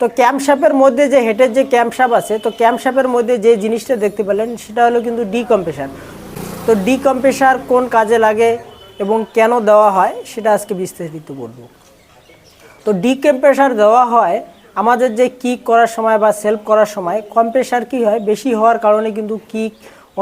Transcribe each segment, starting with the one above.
তো ক্যাম্পশাপের মধ্যে যে হেডের যে ক্যাম্পশাপ আছে, তো ক্যাম্পশাপের মধ্যে যে জিনিসটা দেখতে পেলেন, সেটা হলো কিন্তু ডিকম্প্রেসার তো ডিকম্প্রেসার কোন কাজে লাগে এবং কেন দেওয়া হয়, সেটা আজকে বিস্তারিত বলব। তো ডিকম্প্রেসার দেওয়া হয় আমাদের যে কিক করার সময় বা সেলফ করার সময় কম্প্রেসার কি হয়, বেশি হওয়ার কারণে কিন্তু কিক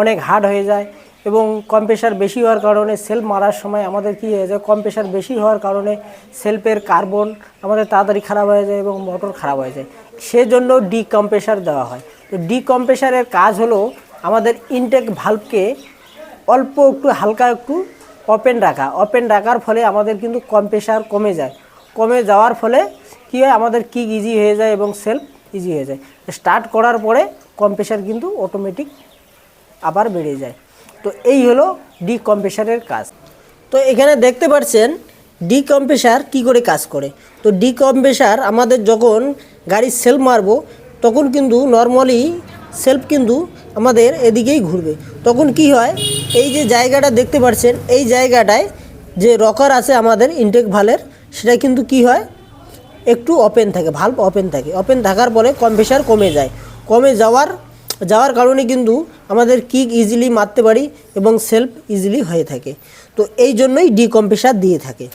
অনেক হার্ড হয়ে যায় এবং কম্প্রেসার বেশি হওয়ার কারণে সেল মারার সময় আমাদের কি হয়ে যায় কম্প্রেসার বেশি হওয়ার কারণে সেলফের কার্বন আমাদের তাড়াতাড়ি খারাপ হয়ে যায় এবং মোটর খারাপ হয়ে যায়। সেজন্য ডিকম্প্রেসার দেওয়া হয়। তো ডিকম্প্রেসারের কাজ হলো আমাদের ইনটেক ভাল্বকে অল্প একটু হালকা একটু ওপেন রাখা। ওপেন রাখার ফলে আমাদের কিন্তু কম্প্রেসার কমে যায়। কমে যাওয়ার ফলে কী হয়, আমাদের কিক ইজি হয়ে যায় এবং সেলফ ইজি হয়ে যায়। স্টার্ট করার পরে কম্প্রেসার কিন্তু অটোমেটিক আবার বেড়ে যায়। তো এই হলো ডিকম্প্রেসারের কাজ। তো এখানে দেখতে পাচ্ছেন ডিকম্প্রেসার কি করে কাজ করে? তো ডিকম্প্রেসার আমাদের যখন গাড়ির সেলফ মারবো, তখন কিন্তু নর্মালি সেলফ কিন্তু আমাদের এদিকেই ঘুরবে। তখন কি হয়? এই যে জায়গাটা দেখতে পাচ্ছেন এই জায়গাটায় যে রকার আছে আমাদের ইনটেক ভালের সেটা কিন্তু কি হয়? একটু ওপেন থাকে ভাল্ব ওপেন থাকে। ওপেন থাকার পরে কম্প্রেসার কমে যায়। কমে যাওয়ার যাওয়ার কারণে কিন্তু আমাদের কিক ইজিলি মারতে পারি এবং সেলফ ইজিলি হয়ে থাকে। তো এই জন্যই ডিকম্প্রেসার দিয়ে থাকে।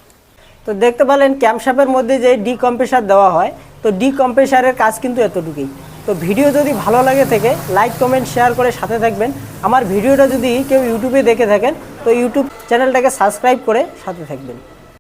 তো দেখতে পেলেন ক্যাম্পশাপের মধ্যে যে ডিকম্প্রেসার দেওয়া হয়, তো ডিকম্প্রেসারের কাজ কিন্তু এতটুকুই। তো ভিডিও যদি ভালো লাগে থেকে লাইক কমেন্ট শেয়ার করে সাথে থাকবেন। আমার ভিডিওটা যদি কেউ ইউটিউবে দেখে থাকেন, তো ইউটিউব চ্যানেলটাকে সাবস্ক্রাইব করে সাথে থাকবেন।